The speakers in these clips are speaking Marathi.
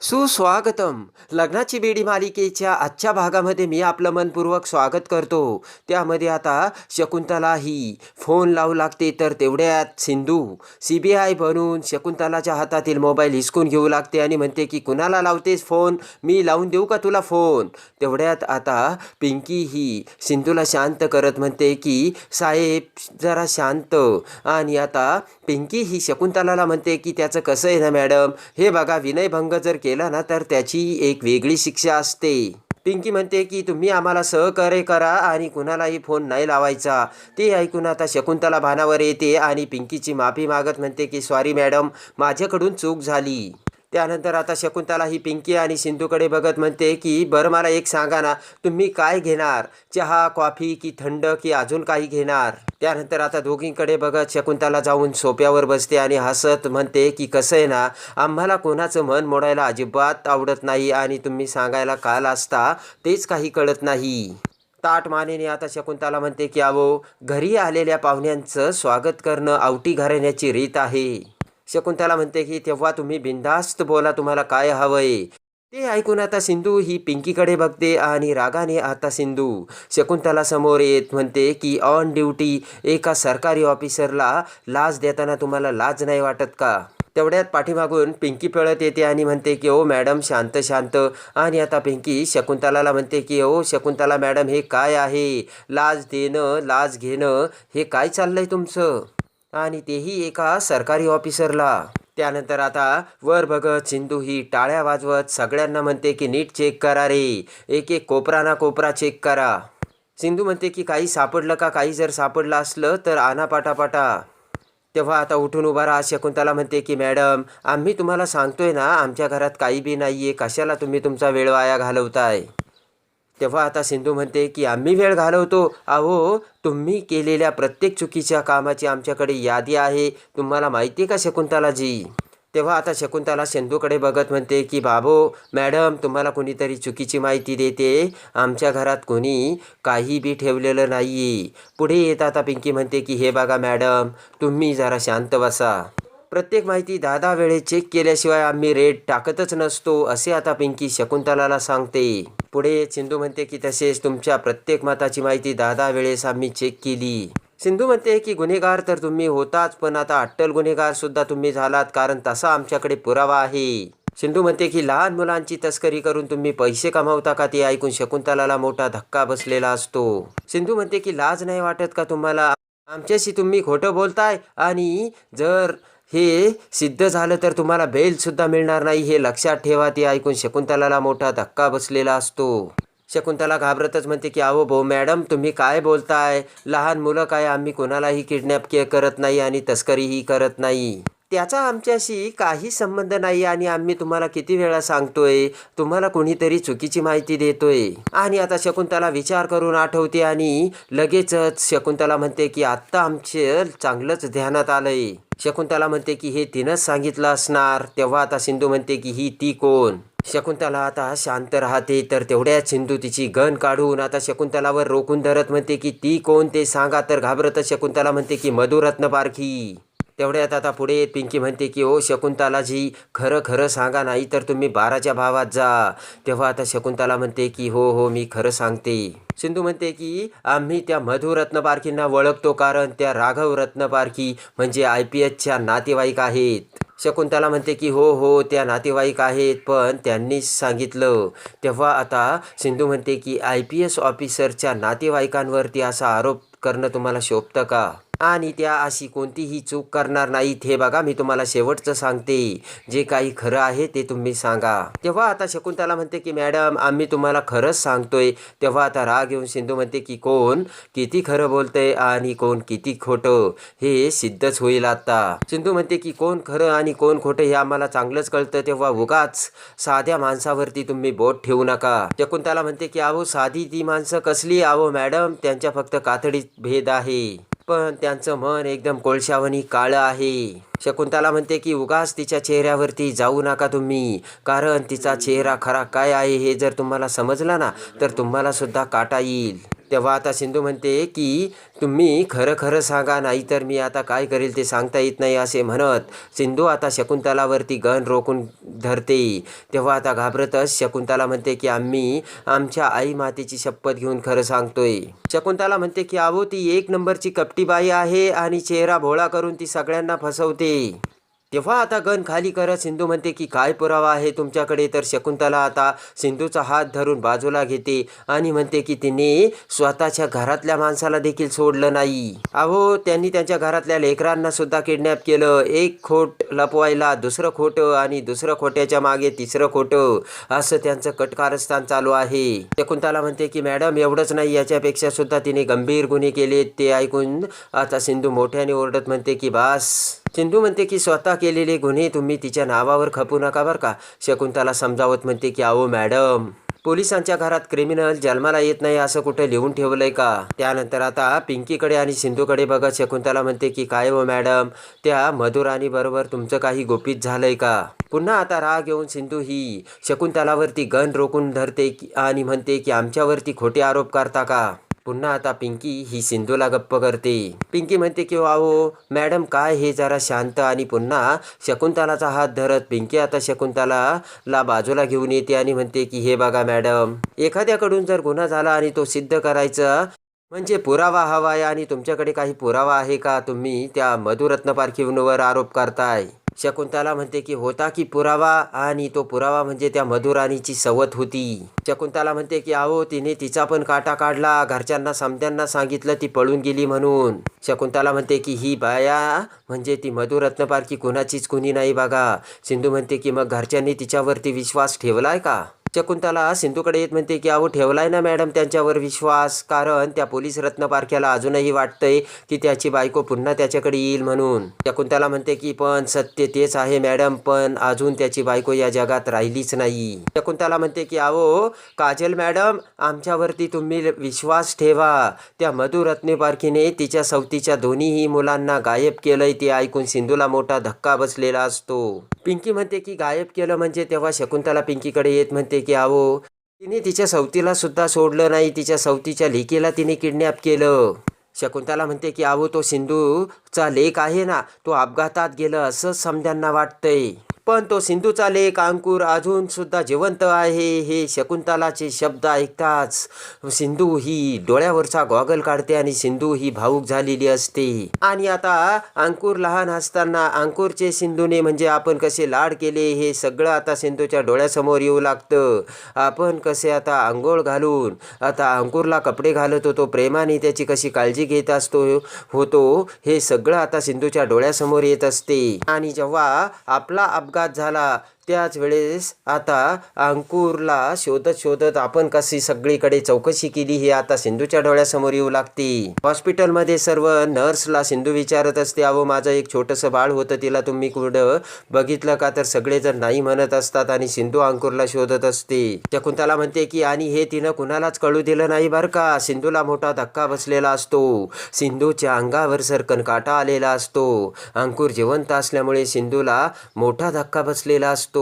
सुस्वागतम. लग्नाची बेडी मालिकेच्या आजच्या भागामध्ये मी आपलं मनपूर्वक स्वागत करतो. त्यामध्ये आता शकुंतला ही फोन लावू लागते तर तेवढ्यात सिंधू सी बी आय बनून शकुंतलाच्या हातातील मोबाईल हिसकून घेऊ लागते आणि म्हणते की कुणाला लावतेस फोन? मी लावून देऊ का तुला फोन? तेवढ्यात आता पिंकी ही सिंधूला शांत करत म्हणते की साहेब जरा शांत. आणि आता पिंकी ही शकुंतलाला म्हणते की त्याचं कसं आहे ना मॅडम? हे बघा विनयभंग जर केला ना तर त्याची एक वेगळी शिक्षा असते. पिंकी म्हणते की तुम्ही आम्हाला सहकार्य करा आणि कुणालाही फोन नाही लावायचा. ते ऐकून आता शकुंतला भानावर येते आणि पिंकीची माफी मागत म्हणते की सॉरी मॅडम माझ्याकडून चूक झाली. त्यानंतर आता शकुंतला ही पिंकी आणि सिंधूकडे बघत म्हणते की बरं मला एक सांगा ना तुम्ही काय घेणार? चहा कॉफी की थंड की अजून काही घेणार? त्यानंतर आता दोघींकडे बघत शकुंतला जाऊन सोप्यावर बसते आणि हसत म्हणते की कसं आहे ना आम्हाला कोणाचं मन मोडायला अजिबात आवडत नाही आणि तुम्ही सांगायला काल असता तेच काही कळत नाही. ताट मानेने आता शकुंतला म्हणते की अहो घरी आलेल्या पाहुण्यांचं स्वागत करणं आवटी घराण्याची रीत आहे. शकुंतला म्हणते की तेव्हा तुम्ही बिनधास्त बोला तुम्हाला काय हवंय? ते ऐकून आता सिंधू ही पिंकीकडे बघते आणि रागाने आता सिंधू शकुंतला समोर येत म्हणते की ऑन ड्युटी एका सरकारी ऑफिसरला लाज देताना तुम्हाला लाज नाही वाटत का? तेवढ्यात पाठीमागून पिंकी पळत येते आणि म्हणते की ओ मॅडम शांत शांत. आणि आता पिंकी शकुंतलाला म्हणते की ओ शकुंतला मॅडम हे काय आहे? लाज देणं लाज घेणं हे काय चाललंय तुमचं? आणि तेही एका सरकारी ऑफिसरला. त्यानंतर आता वर बघत सिंधू ही टाळ्या वाजवत सगळ्यांना म्हणते की नीट चेक करा रे. एक एक कोपरा ना कोपरा चेक करा. सिंधू म्हणते की काही सापडलं का? काही जर सापडलं असलं तर आणा पाटापाटा. तेव्हा आता उठून उभा राहा शकुंतला म्हणते की मॅडम आम्ही तुम्हाला सांगतोय ना आमच्या घरात काही बी नाही आहे कशाला तुम्ही तुमचा वेळ वाया घालवताय? तेव्हा आता सिंधू म्हणते की आम्ही वेळ घालवतो. अहो तुम्ही केलेल्या प्रत्येक चुकीच्या कामाची आमच्याकडे यादी आहे. तुम्हाला माहिती आहे का शकुंतलाजी? तेव्हा आता शकुंतला सिंधूकडे बघत म्हणते की बाबो मॅडम तुम्हाला कोणीतरी चुकीची माहिती देते. आमच्या घरात कोणी काही बी ठेवलेलं नाही पुढे येत आता पिंकी म्हणते की हे बघा मॅडम तुम्ही जरा शांत बसा. प्रत्येक माहिती दहा दहा चेक केल्याशिवाय आम्ही रेट टाकतच नसतो असे आता पिंकी शकुंतलाला सांगते. पुढे सिंधू म्हणते की तसेच तुमच्या प्रत्येक मताची माहिती दहा दहा वेळेस आम्ही चेक केली. सिंधू म्हणते की गुन्हेगार तर तुम्ही होताच पण आता अट्टल गुन्हेगार सुद्धा तुम्ही झालात कारण तसा आमच्याकडे पुरावा आहे. सिंधू म्हणते की लहान मुलांची तस्करी करून तुम्ही पैसे कमावता का ते ऐकून शकुंतलाला मोठा धक्का बसलेला असतो. सिंधू म्हणते की लाज नाही वाटत का तुम्हाला? आमच्याशी तुम्ही खोटं बोलताय आणि जर हे सिद्ध झालं तर तुम्हाला बेलसुद्धा मिळणार नाही हे लक्षात ठेवा ते ऐकून शकुंतलाला मोठा धक्का बसलेला असतो. शकुंतला घाबरतच म्हणते की अहो भाऊ मॅडम तुम्ही काय बोलताय? लहान मुलं काय आम्ही कोणालाही किडनॅप के करत नाही आणि तस्करीही करत नाही. त्याचा आमच्याशी काही संबंध नाही आणि आम्ही तुम्हाला किती वेळा सांगतोय तुम्हाला कोणीतरी चुकीची माहिती देतोय. आणि आता शकुंतला विचार करून आठवते आणि लगेचच शकुंतला म्हणते की आत्ता आमचे चांगलंच ध्यानात आलंय. शकुंतला म्हणते की हे तिनंच सांगितलं असणार. तेव्हा आता सिंधू म्हणते की ही ती कोण? शकुंतला आता शांत राहते तर तेवढ्याच सिंधू तिची गन काढून आता शकुंतलावर रोखून धरत म्हणते की ती कोण ते सांगा. तर घाबरतच शकुंतला म्हणते की मधुरत्न पारखी. तेवढ्यात आता पुढे येत पिंकी म्हणते की ओ शकुंतलाजी खरं खरं सांगा नाही तर तुम्ही बाराच्या भावात जा. तेव्हा आता शकुंतला म्हणते की हो हो मी खरं सांगते. सिंधू म्हणते की आम्ही त्या मधु रत्नपारखींना ओळखतो कारण त्या राघव रत्नपारखी म्हणजे आय पी एसच्या नातेवाईक आहेत. शकुंतला म्हणते की हो हो त्या नातेवाईक आहेत पण त्यांनीच सांगितलं. तेव्हा आता सिंधू म्हणते की आय पी एस ऑफिसरच्या नातेवाईकांवरती असा आरोप करणं तुम्हाला शोभतं का? आणि त्या अशी कोणतीही चूक करणार नाहीत. हे बघा मी तुम्हाला शेवटचं सांगते. जे काही खरं आहे ते तुम्ही सांगा. तेव्हा आता शकुंतला म्हणते की मॅडम आम्ही तुम्हाला खरंच सांगतोय. तेव्हा आता राग येऊन सिंधू म्हणते की कोण? किती खरं बोलतंय आणि कोण किती खोटं? हे सिद्धच होईल आता. सिंधू म्हणते की कोण खरं आणि कोण खोटं हे आम्हाला चांगलंच कळतं. तेव्हा उगाच साध्या माणसावरती तुम्ही बोट ठेवू नका. शकुंतला म्हणते की अहो साधी ती माणसं कसली? अहो मॅडम त्यांच्या फक्त कातडीत भेद आहे. पण त्यांचं मन एकदम कोळशावणी काळं आहे. शकुंतला म्हणते की उगाच तिच्या चेहऱ्यावरती जाऊ नका तुम्ही. कारण तिचा चेहरा खरा काय आहे हे जर तुम्हाला समजला ना तर तुम्हाला सुद्धा काटा येईल. तेव्हा आता सिंधू म्हणते की तुम्ही खरं खरं सांगा नाहीतर मी आता काय करेल ते सांगता येत नाही असे म्हणत सिंधू आता शकुंतलावरती गण रोखून धरते. तेव्हा आता घाबरतच शकुंतला म्हणते की आम्ही आमच्या आई मातेची शपथ घेऊन खरं सांगतोय. शकुंतला म्हणते की अहो ती एक नंबरची कपटी बाई आहे आणि चेहरा भोळा करून ती सगळ्यांना फसवते. तेव्हा आता गण खाली करत सिंधू म्हणते की काय पुरावा आहे तुमच्याकडे? तर शकुंतला आता सिंधूचा हात धरून बाजूला घेते आणि म्हणते की तिने स्वतःच्या घरातल्या माणसाला देखील सोडलं नाही. अहो त्यांनी त्यांच्या घरातल्या लेकरांना सुद्धा किडनॅप केलं. एक खोट लपवायला दुसरं खोटं आणि दुसरं खोट्याच्या मागे तिसरं खोटं असं त्यांचं कटकारस्थान चालू आहे. शकुंतला म्हणते की मॅडम एवढंच नाही. याच्यापेक्षा सुद्धा तिने गंभीर गुन्हे केले ते ऐकून आता सिंधू मोठ्याने ओरडत म्हणते की बास सिंधू म्हणते की स्वतः केलेले गुन्हे तुम्ही तिच्या नावावर खपू नका बरं का. शकुंतला समजावत म्हणते की अहो मॅडम पोलिसांच्या घरात क्रिमिनल जन्माला येत नाही असं कुठे लिहून ठेवलंय का? त्यानंतर आता पिंकीकडे आणि सिंधूकडे बघत शकुंतला म्हणते की काय हो मॅडम त्या मधुराणी बरोबर तुमचं काही गोपित झालंय का? पुन्हा आता राग येऊन सिंधू ही शकुंतलावरती गन रोखून धरते की- आणि म्हणते की आमच्यावरती खोटे आरोप करता का? पुन्हा आता पिंकी ही सिंधूला गप्प करते. पिंकी म्हणते की अहो मॅडम काय हे जरा शांत आणि पुन्हा शकुंतलाचा हात धरत पिंकी आता शकुंतला ला बाजूला घेऊन येते आणि म्हणते की हे बघा मॅडम एखाद्याकडून जर गुन्हा झाला आणि तो सिद्ध करायचा म्हणजे पुरावा हवा आहे आणि तुमच्याकडे काही पुरावा आहे का? तुम्ही त्या मधुरत्न पारखीवर आरोप करताय. शकुंतला म्हणते की होता की पुरावा आणि तो पुरावा म्हणजे त्या मधुराणीची सवत होती. शकुंतला म्हणते की अहो तिने तिचा पण काटा काढला. घरच्यांना समत्यांना सांगितलं ती पळून गेली म्हणून. शकुंतला म्हणते की ही बाया म्हणजे ती मधुरत्नपारखी कुणाचीच कुणी नाही बघा. सिंधू म्हणते की मग घरच्यांनी तिच्यावरती विश्वास ठेवलाय का? शकुंतला सिंधूकडे येत म्हणते की अहो ठेवलाय ना मॅडम त्यांच्यावर विश्वास. कारण त्या पोलीस रत्नपारख्याला अजूनही वाटतंय की त्याची बायको पुन्हा त्याच्याकडे येईल म्हणून. शकुंतला म्हणते की पण सत्य तेच आहे मॅडम पण अजून त्याची बायको या जगात राहिलीच नाही. शकुंतला म्हणते की अहो काजल मॅडम आमच्यावरती तुम्ही विश्वास ठेवा. त्या मधु रत्नेपारखीने तिच्या सवतीच्या दोन्हीही मुलांना गायब केलंय ते ऐकून सिंधूला मोठा धक्का बसलेला असतो. पिंकी म्हणते की गायब केलं म्हणजे? तेव्हा शकुंतला पिंकीकडे येत म्हणते की अहो तिने तिच्या सवतीला सुद्धा सोडलं नाही. तिच्या सवतीच्या लेकीला तिने किडनॅप केलं. शकुंतला म्हणते की अहो तो सिंधूचा लेख आहे ना तो अपघातात गेलं असं समध्यांना वाटतंय. पण तो सिंधूचा लेख अंकुर अजून सुद्धा जिवंत आहे हे शकुंतलाचे शब्द ऐकताच. सिंधू ही डोळ्यावरचा गॉगल काढते आणि सिंधू ही भावूक झालेली असते. आणि आता अंकुर लहान असताना अंकुरचे सिंधूने म्हणजे आपण कसे लाड केले हे सगळं आता सिंधूच्या डोळ्यासमोर येऊ लागतं. आपण कसे आता आंघोळ घालून आता अंकुरला कपडे घालत होतो प्रेमाने त्याची कशी काळजी घेत असतो होतो हे सगळं आता सिंधूच्या डोळ्यासमोर येत असते. आणि जेव्हा आपला अपघात अपघात झाला. त्याच वेळेस आता अंकुरला शोधत शोधत आपण कशी सगळीकडे चौकशी केली हे आता सिंधूच्या डोळ्यासमोर येऊ लागते. हॉस्पिटलमध्ये सर्व नर्सला सिंधू विचारत असते अहो माझं एक छोटंसं बाळ होतं तिला तुम्ही कुठं बघितलं का? तर सगळेजण नाही म्हणत असतात आणि सिंधू अंकुरला शोधत असते. शकुंतला म्हणते की आणि हे तिनं कुणालाच कळू दिलं नाही बरं का? सिंधूला मोठा धक्का बसलेला असतो. सिंधूच्या अंगावर सरकन काटा आलेला असतो. अंकुर जिवंत असल्यामुळे सिंधूला मोठा धक्का बसलेला असतो.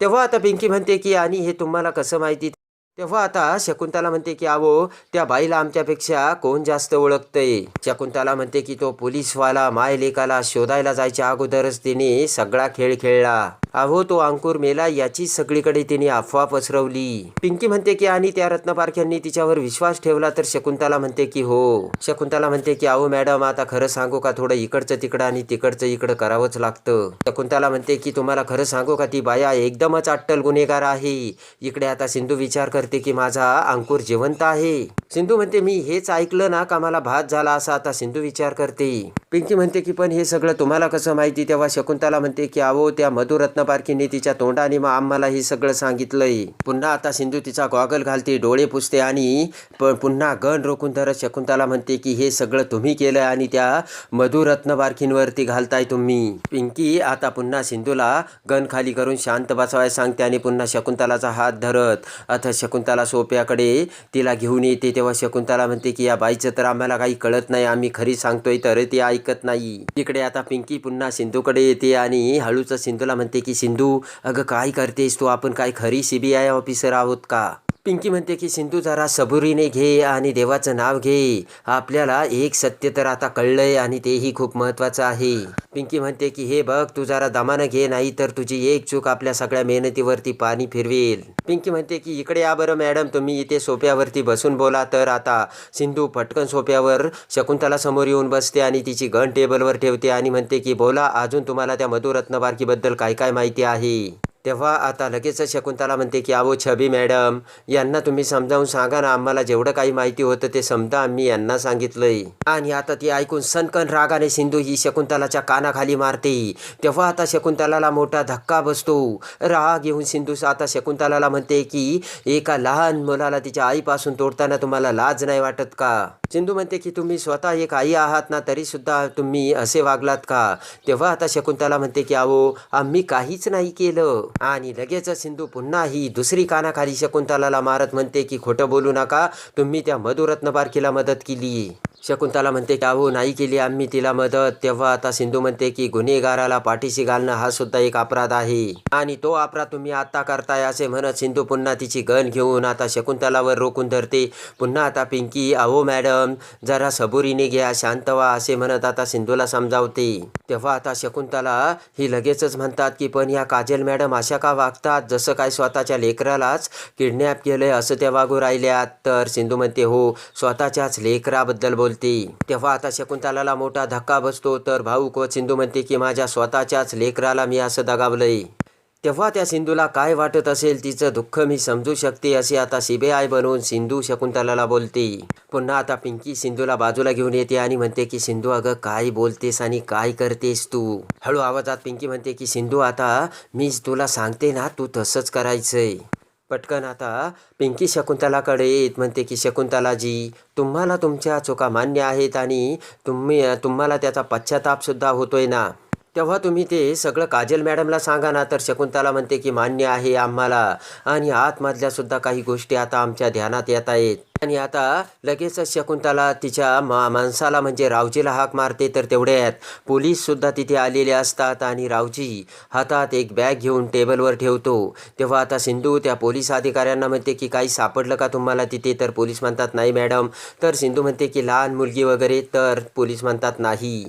तेव्हा आता पिंकी म्हणते की आणि हे तुम्हाला कसं माहिती? तेव्हा आता शकुंतला म्हणते की अहो त्या बाईला आमच्यापेक्षा कोण जास्त ओळखतंय? शकुंतला म्हणते की तो पोलीसवाला माय लेकाला शोधायला जायच्या अगोदरच तिने सगळा खेळ खेळला. अहो तो अंकुर मेला याची सगळीकडे तिने अफवा पसरवली. पिंकी म्हणते की आणि त्या रत्नपारख्यांनी तिच्यावर विश्वास ठेवला तर शकुंतला म्हणते की हो. शकुंतला म्हणते की अहो मॅडम आता खरं सांगू का थोडं इकडचं तिकडं आणि तिकडचं इकडं करावंच लागतं. शकुंतला म्हणते की तुम्हाला खरं सांगू का ती बाया एकदमच अट्टल गुन्हेगार आहे. इकडे आता सिंधू विचार करते की माझा अंकुर जिवंत आहे. सिंधू म्हणते मी हेच ऐकलं ना का मला भात झाला असा आता सिंधू विचार करते. पिंकी म्हणते की पण हे सगळं तुम्हाला कसं माहिती? तेव्हा शकुंतला म्हणते की अहो त्या मधुरत्न पारखीने तिच्या तोंडाने मग आम्हाला हे सगळं सांगितलंय. पुन्हा आता सिंधू तिचा गॉगल घालते डोळे पुसते आणि पुन्हा गण रोखून धरत शकुंतला म्हणते की हे सगळं तुम्ही केलंय आणि त्या मधुरत्न बारखींवरती घालताय तुम्ही. पिंकी आता पुन्हा सिंधूला गण खाली करून शांत बसवायला सांगते आणि पुन्हा शकुंतलाचा हात धरत आता शकुंतला सोप्याकडे तिला घेऊन येते. तेव्हा शकुंतला म्हणते की या बाईचं तर आम्हाला काही कळत नाही आम्ही खरी सांगतोय तर ती ऐकत नाही. इकडे आता पिंकी पुन्हा सिंधूकडे येते आणि हळूच सिंधूला म्हणते की सिंधू अगं काय करतेस तू? आपण काय खरी सीबीआय ऑफिसर आहोत का? पिंकी म्हणते की सिंधू जरा सबुरीने घे आणि देवाचं नाव घे. आपल्याला एक सत्य तर आता कळलंय आणि तेही खूप महत्त्वाचं आहे. पिंकी म्हणते की हे बघ तू जरा दमानं घे नाही तर तुझी एक चूक आपल्या सगळ्या मेहनतीवरती पाणी फिरवेल. पिंकी म्हणते की इकडे या बरं मॅडम तुम्ही इथे सोप्यावरती बसून बोला तर आता सिंधू पटकन सोप्यावर शकुंतला समोर येऊन बसते आणि तिची गन टेबलवर ठेवते आणि म्हणते की बोला अजून तुम्हाला त्या मधुरत्नबारकीबद्दल काय काय माहिती आहे? तेव्हा आता लगेचच शकुंतला म्हणते की आवो छबी मॅडम यांना तुम्ही समजावून सांगा ना आम्हाला जेवढं काही माहिती होतं ते समजा आम्ही यांना सांगितलंय. आणि आता ती ऐकून सनकन रागाने सिंधू ही शकुंतलाच्या कानाखाली मारते. तेव्हा आता शकुंतलाला मोठा धक्का बसतो. राग येऊन सिंधू आता शकुंतलाला म्हणते की एका लहान मुलाला तिच्या आईपासून तोडताना तुम्हाला लाज नाही वाटत का? सिंधू म्हणते की तुम्ही स्वतः एक आई आहात ना तरी सुद्धा तुम्ही असे वागलात का? तेव्हा आता शकुंतला म्हणते की अहो आम्ही काहीच नाही केलं. आणि लगेचच सिंधू पुन्हा ही दुसरी कानाखाली शकुंतलाला मारत म्हणते की खोटं बोलू नका. तुम्ही त्या मधुरत्न बारकीला मदत केली. शकुंतला म्हणते की अहो नाही केली आम्ही तिला मदत. तेव्हा आता सिंधू म्हणते की गुन्हेगाराला पाठीशी घालणं हा सुद्धा एक अपराध आहे. आणि तो अपराध तुम्ही आता करताय असे म्हणत सिंधू पुन्हा तिची गन घेऊन आता शकुंतलावर रोखून धरते. पुन्हा आता पिंकी अहो मॅडम जरा सबुरीने घ्या शांत व्हा असे म्हणत आता सिंधूला समजावते. तेव्हा आता शकुंतला ही लगेचच म्हणतात की पण या काजल मॅडम अशा का वागतात? जसं काय स्वतःच्या लेकरालाच किडनॅप केलंय असं त्या वागू राहिल्यात. तर सिंधू म्हणते हो स्वतःच्याच लेकराबद्दल बोलते. तेव्हा आता शकुंतलाला मोठा धक्का बसतो तर भाऊक व सिंधू म्हणते की माझ्या स्वतःच्याच लेकराला मी असं दगावलंय. तेव्हा त्या सिंधूला काय वाटत असेल तिचं दुःख मी समजू शकते असे आता सीबीआय बनवून सिंधू शकुंतलाला बोलते. पुन्हा आता पिंकी सिंधूला बाजूला घेऊन येते आणि म्हणते की सिंधू अगं काय बोलतेस आणि काय करतेस तू? हळू आवाजात पिंकी म्हणते की सिंधू आता मीच तुला सांगते ना तू तसंच करायचंय. पटकन आता. पिंकी शकुंतलाकडे येत म्हणते की शकुंतलाजी तुम्हाला तुमच्या चुका मान्य आहेत आणि तुम्ही तुम्हाला त्याचा पश्चातापसुद्धा होतोय ना? तेव्हा तुम्ही ते सगळं काजल मॅडमला सांगा ना. तर शकुंतला म्हणते की मान्य आहे आम्हाला. आणि आतमधल्या सुद्धा काही गोष्टी आता आमच्या ध्यानात येत आहेत. आणि आता लगेचच शकुंतला तिच्या मा माणसाला म्हणजे रावजीला हाक मारते तर तेवढ्यात पोलीससुद्धा तिथे आलेले असतात आणि रावजी हातात एक बॅग घेऊन टेबलवर ठेवतो. तेव्हा आता सिंधू त्या पोलीस अधिकाऱ्यांना म्हणते की काही सापडलं का तुम्हाला तिथे? तर पोलीस म्हणतात नाही मॅडम. तर सिंधू म्हणते की लहान मुलगी वगैरे. तर पोलीस म्हणतात नाही.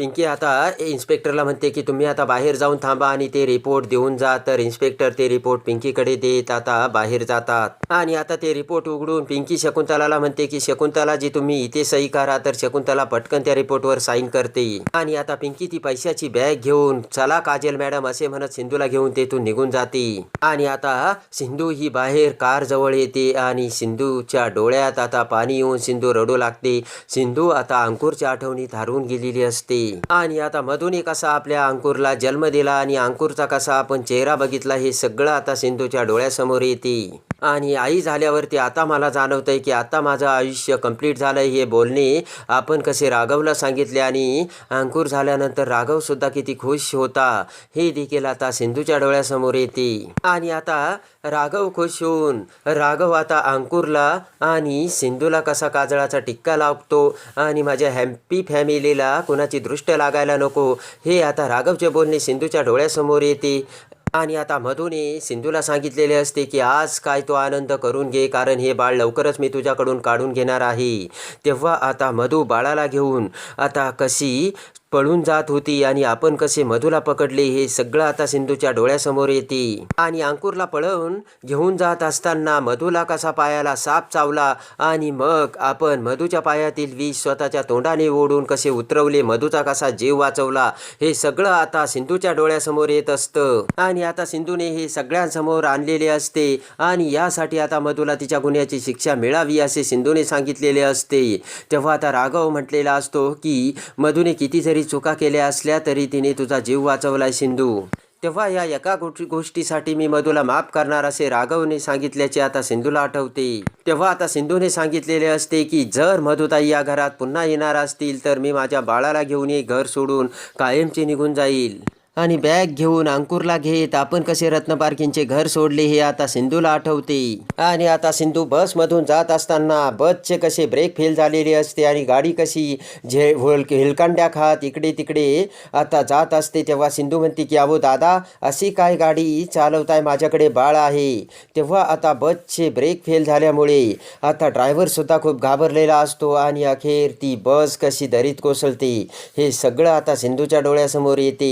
पिंकी आता इन्स्पेक्टरला म्हणते की तुम्ही आता बाहेर जाऊन थांबा आणि ते रिपोर्ट देऊन जा. तर इन्स्पेक्टर ते रिपोर्ट पिंकीकडे देत आता बाहेर जातात. आणि आता ते रिपोर्ट उघडून पिंकी शकुंतलाला म्हणते की शकुंतला जी तुम्ही इथे सही करा तर शकुंतला पटकन त्या रिपोर्टवर साईन करते. आणि आता पिंकी ती पैशाची बॅग घेऊन चला काजल मॅडम असे म्हणत सिंधूला घेऊन तेथून निघून जाते. आणि आता सिंधू ही बाहेर कार जवळ येते आणि सिंधूच्या डोळ्यात आता पाणी येऊन सिंधू रडू लागते. सिंधू आता अंकुरच्या आठवणीत हरवून गेलेली असते. आणि आता मधून कसा आपल्या अंकुरला जन्म दिला आणि अंकुरचा कसा आपण चेहरा बघितला हे सगळं आता सिंधूच्या डोळ्यासमोर येते. आणि आई झाल्यावरती आता मला जाणवतंय की आता माझं आयुष्य कंप्लीट झालंय हे बोलणे आपण कसे राघवला सांगितले आणि अंकुर झाल्यानंतर राघवसुद्धा किती खुश होता. हे देखील आता सिंधूच्या डोळ्यासमोर येते. आणि आता राघव खुश होऊन राघव आता अंकुरला आणि सिंधूला कसा काजळाचा टिक्का लावतो आणि माझ्या हॅम्पी फॅमिलीला कुणाची दृष्ट लागायला नको हे आता राघवचे बोलणे सिंधूच्या डोळ्यासमोर येते. आणि आता मधूने सिंधूला सांगितलेले असते की आज काय तो आनंद करून घे कारण हे बाळ लवकरच मी तुझ्याकडून काढून घेणार आहे. तेव्हा आता मधू बाळाला घेऊन आता कशी पळून जात होती आणि आपण कसे मधूला पकडले हे सगळं आता सिंधूच्या डोळ्यासमोर येते. आणि अंकुरला पळवून घेऊन जात असताना मधूला कसा पायाला साप चावला आणि मग आपण मधूच्या पायातील विष स्वतःच्या तोंडाने ओढून कसे उतरवले मधूचा कसा जीव वाचवला हे सगळं आता सिंधूच्या डोळ्यासमोर येत असतं. आणि आता सिंधूने हे सगळ्यांसमोर आणलेले असते आणि यासाठी आता मधूला तिच्या गुन्ह्याची शिक्षा मिळावी असे सिंधूने सांगितलेले असते. तेव्हा आता राघव म्हटलेला असतो की मधूने किती जरी चुका केल्या असल्या तरी तिने तुझा जीव वाचवलाय सिंधू. तेव्हा या एका गोष्टीसाठी मी मधूला माफ करणार असे राघवने सांगितल्याचे आता सिंधूला आठवते. तेव्हा आता सिंधूने सांगितलेले असते की जर मधुताई या घरात पुन्हा येणार असतील तर मी माझ्या बाळाला घेऊन हे घर सोडून कायमचे निघून जाईल. आणि बॅग घेऊन अंकुरला घेत आपण कसे रत्न घर सोडले हे आता सिंधूला आठवते. आणि आता सिंधू बसमधून जात असताना बसचे कसे ब्रेक फेल झालेले असते आणि गाडी कशी झे होल हेलकांड्या खात इकडे तिकडे आता जात असते. तेव्हा सिंधू म्हणते की अहो दादा अशी काय गाडी चालवताय माझ्याकडे बाळ आहे. तेव्हा आता बसचे ब्रेक फेल झाल्यामुळे आता ड्रायव्हरसुद्धा खूप घाबरलेला असतो आणि अखेर ती बस कशी दरीत कोसळते हे सगळं आता सिंधूच्या डोळ्यासमोर येते.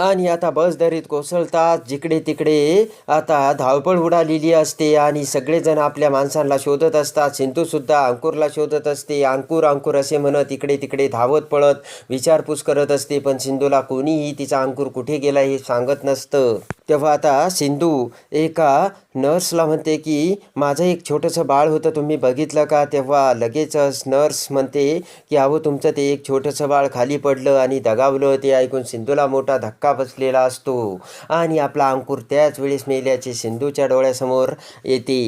आणि आता बस दरीत कोसळतात. जिकडे तिकडे आता धावपळ उडालेली असते आणि सगळेजण आपल्या माणसांना शोधत असतात. सिंधू सुद्धा अंकुरला शोधत असते. अंकुर अंकुर असे म्हणत इकडे तिकडे धावत पळत विचारपूस करत असते. पण सिंधूला कोणीही तिचा अंकुर कुठे गेला हे सांगत नसतं. तेव्हा आता सिंधू एका नर्सला म्हणते की माझं एक छोटंसं बाळ होतं तुम्ही बघितलं का? तेव्हा लगेचच नर्स म्हणते की अहो तुमचं ते एक छोटंसं बाळ खाली पडलं आणि दगावलं. ते ऐकून सिंधूला मोठा धक्का बसलेला असतो आणि आपला अंकुर त्याच वेळेस मेल्याचे सिंधूच्या डोळ्यासमोर येते.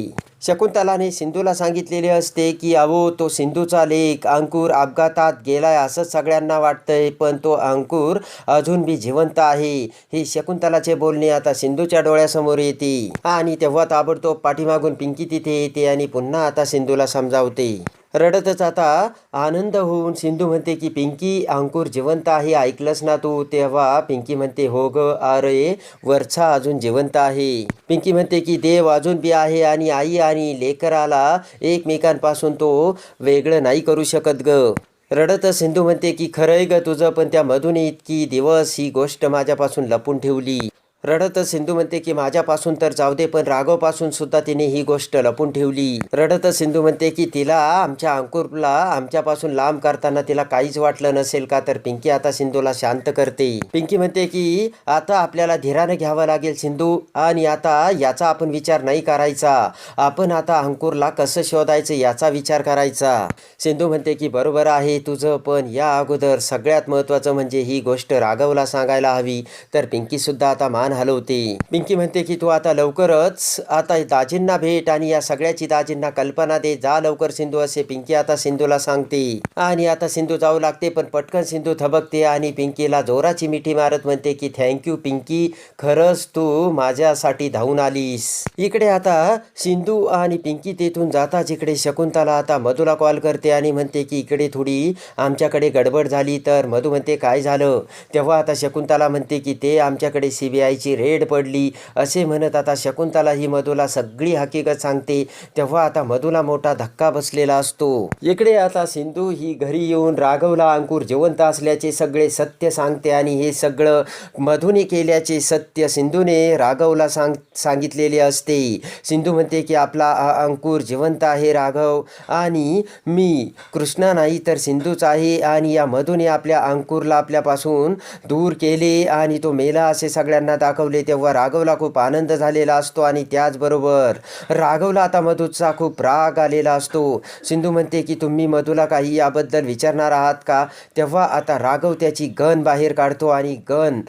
शकुंतलाने सिंधूला सांगितलेले असते की अहो तो सिंधूचा लेख अंकुर अपघातात गेलाय असंच सगळ्यांना वाटतंय पण तो अंकुर अजून बी जिवंत आहे. हे शकुंतलाचे बोलणे आता सिंधूच्या डोळ्यासमोर येते. आणि तेव्हा ताबडतोब पाठीमागून पिंकी तिथे येते आणि पुन्हा आता सिंधूला समजावते. रडतच आता. आनंद होऊन सिंधू म्हणते की पिंकी अंकुर जिवंत आहे ऐकलंस ना तू? तेव्हा पिंकी म्हणते हो ग अरे वरचा अजून जिवंत आहे. पिंकी म्हणते की देव अजून बी आहे आणि आई आणि लेकराला एकमेकांपासून तो वेगळं नाही करू शकत ग. रडत सिंधू म्हणते की खरंय ग तुझं पण त्या मधून इतकी दिवस ही गोष्ट माझ्यापासून लपून ठेवली. रडत सिंधू म्हणते की माझ्यापासून तर जाऊ दे पण राघवपासून सुद्धा तिने ही गोष्ट लपून ठेवली. रडत सिंधू म्हणते की तिला आमच्या अंकुरला आमच्यापासून लांब करताना तिला काहीच वाटलं नसेल का? तर पिंकी आता सिंधूला शांत करते. पिंकी म्हणते की आता आपल्याला धीरानं घ्यावं लागेल सिंधू आणि आता याचा आपण विचार नाही करायचा. आपण आता अंकुरला कसं शोधायचं याचा विचार करायचा. सिंधू म्हणते की बरोबर आहे तुझं पण या अगोदर सगळ्यात महत्त्वाचं म्हणजे ही गोष्ट राघवला सांगायला हवी. तर पिंकी सुद्धा आता मान हलवते पिंकी म्हणते की तू आता लवकरच आता दाजींना भेट आणि या सगळ्याची दाजींना कल्पना दे. जा लवकर सिंधू असे पिंकी आता सिंधूला सांगते. आणि आता सिंधू जाऊ लागते पण पटकन सिंधू थबकते आणि पिंकीला जोराची मिठी मारत म्हणते की थँक्यू पिंकी. खरंच तू माझ्यासाठी धावून आलीस. इकडे आता सिंधू आणि पिंकी तेथून जाता जिकडे शकुंतला आता मधूला कॉल करते आणि म्हणते की इकडे थोडी आमच्याकडे गडबड झाली. तर मधू म्हणते काय झालं? तेव्हा आता शकुंतला म्हणते की ते आमच्याकडे सी त्याची रेड पडली. असे म्हणत आता शकुंतला ही मधूला सगळी हकीकत सांगते. तेव्हा आता मधूला मोठा धक्का बसलेला असतो. इकडे आता सिंधू ही घरी येऊन राघवला अंकुर जिवंत असल्याचे सगळे सत्य सांगते आणि हे सगळं मधुने केल्याचे सत्य सिंधूने राघवला सांग सांगितलेले असते. सिंधू म्हणते की आपला अंकुर जिवंत आहे राघव आणि मी कृष्णा नाही तर सिंधूच आहे आणि या मधुने आपल्या अंकुरला आपल्यापासून दूर केले आणि तो मेला असे सगळ्यांना दाखवले तेव्हा राघवला खूप आनंद झालेला असतो आणि त्याचबरोबर राघवला आता मधूचा खूप राग आलेला असतो. सिंधू म्हणते की तुम्ही मधूला काही याबद्दल विचारणार आहात का? तेव्हा आता राघव त्याची गन बाहेर काढतो आणि गन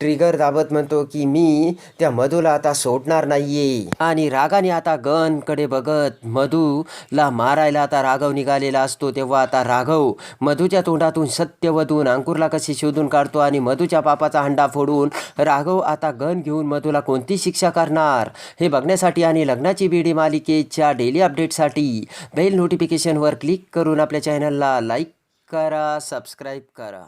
ट्रिगर दाबत म्हणतो की मी त्या मधूला आता सोडणार नाहीये. आणि रागाने आता गनकडे बघत मधूला मारायला आता राघव निघालेला असतो. तेव्हा आता राघव मधूच्या तोंडातून सत्य वधून अंकुरला कशी शोधून काढतो आणि मधूच्या पापाचा हंडा फोडून राघव आता गन घेऊन मधूला कोणती शिक्षा करणार? हे बघण्यासाठी आणि लग्नाची बीडी मालिकेच्या डेली अपडेटसाठी बेल नोटिफिकेशनवर क्लिक करून आपल्या चॅनलला लाईक करा सबस्क्राईब करा.